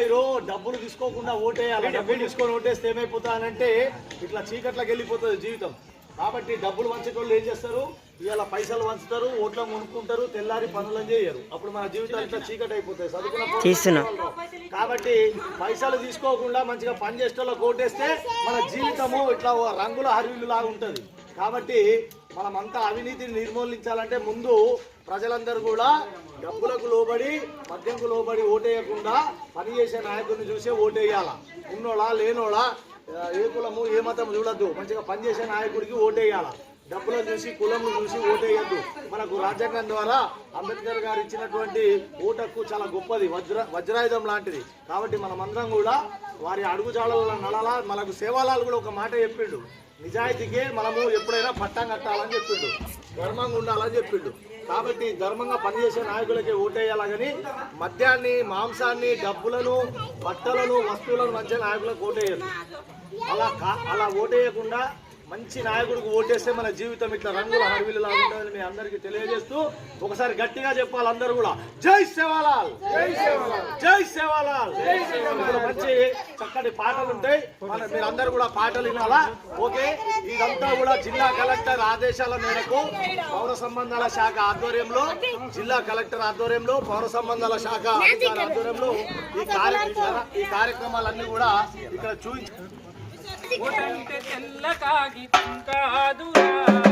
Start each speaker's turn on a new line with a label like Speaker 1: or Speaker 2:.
Speaker 1: మీరు డబ్బులు తీసుకోకుండా ఓటేయాలి? డబ్బులు తీసుకొని ఓటేస్తే ఏమైపోతానంటే ఇట్లా చీకట్లోకి వెళ్ళిపోతుంది జీవితం. కాబట్టి డబ్బులు వంచేటోళ్ళు ఏం చేస్తారు? ఇవాళ పైసలు వంచుతారు ఓట్ల కొనుక్కుంటారు తెల్లారి పనులను చేయరు. అప్పుడు మన జీవితాలు ఇట్లా చీకటి అయిపోతాయి చదువుకున్న. కాబట్టి పైసలు తీసుకోకుండా మంచిగా పని చేసేటోళ్ళకి ఓటేస్తే మన జీవితము ఇట్లా రంగుల హరివిల్లు లాగా ఉంటుంది. కాబట్టి మనమంతా అవినీతిని నిర్మూలించాలంటే ముందు ప్రజలందరూ కూడా డబ్బులకు లోబడి మద్యంకు లోబడి ఓటేయకుండా పనిచేసే నాయకుడిని చూసే ఓటేయాల. ఉన్నోళ్ళా లేనోళ్ళా ఏ కులము ఏ మతం చూడద్దు. మంచిగా పనిచేసే నాయకుడికి ఓటేయాల. డబ్బులను చూసి కులము చూసి ఓటేయద్దు. మనకు రాజ్యాంగం ద్వారా అంబేద్కర్ గారు ఇచ్చినటువంటి ఓటకు చాలా గొప్పది వజ్ర వజ్రాయుధం లాంటిది. కాబట్టి మనమందరం కూడా వారి అడుగుజాడల నడల మనకు సేవాలాలు కూడా ఒక మాట చెప్పిండు. నిజాయితీకే మనము ఎప్పుడైనా పట్టం కట్టాలని చెప్పిండు. ధర్మంగా ఉండాలని చెప్పిండు. కాబట్టి ధర్మంగా పనిచేసే నాయకులకి ఓటేయాలని మద్యాన్ని మాంసాన్ని డబ్బులను బట్టలను వస్తువులను మంచి నాయకులకు ఓటేయదు అలా అలా ఓటేయకుండా మంచి నాయకుడికి ఓటేస్తే మన జీవితం ఇట్లా రంగుల హరివిల్లా ఉంటుందని మీ అందరికీ తెలియజేస్తూ ఒకసారి గట్టిగా చెప్పాలి అందరూ కూడా. జై సేవాలాల్ జై సేవాలాల్ మంచి చక్కటి పాటలు ఉంటాయి. మన మీరందరూ కూడా పాటలు వినాలా? ఓకే. ఇదంతా కూడా జిల్లా కలెక్టర్ ఆదేశాల మేరకు పౌర సంబంధాల శాఖ ఆధ్వర్యంలో జిల్లా కలెక్టర్ ఆధ్వర్యంలో పౌర సంబంధాల శాఖ అధికారి ఆధ్వర్యంలో ఈ కార్య ఈ కార్యక్రమాలన్నీ కూడా ఇక్కడ చూపించి
Speaker 2: ಊಟ ಕಾಗಿ ತುಂಕಾದುರ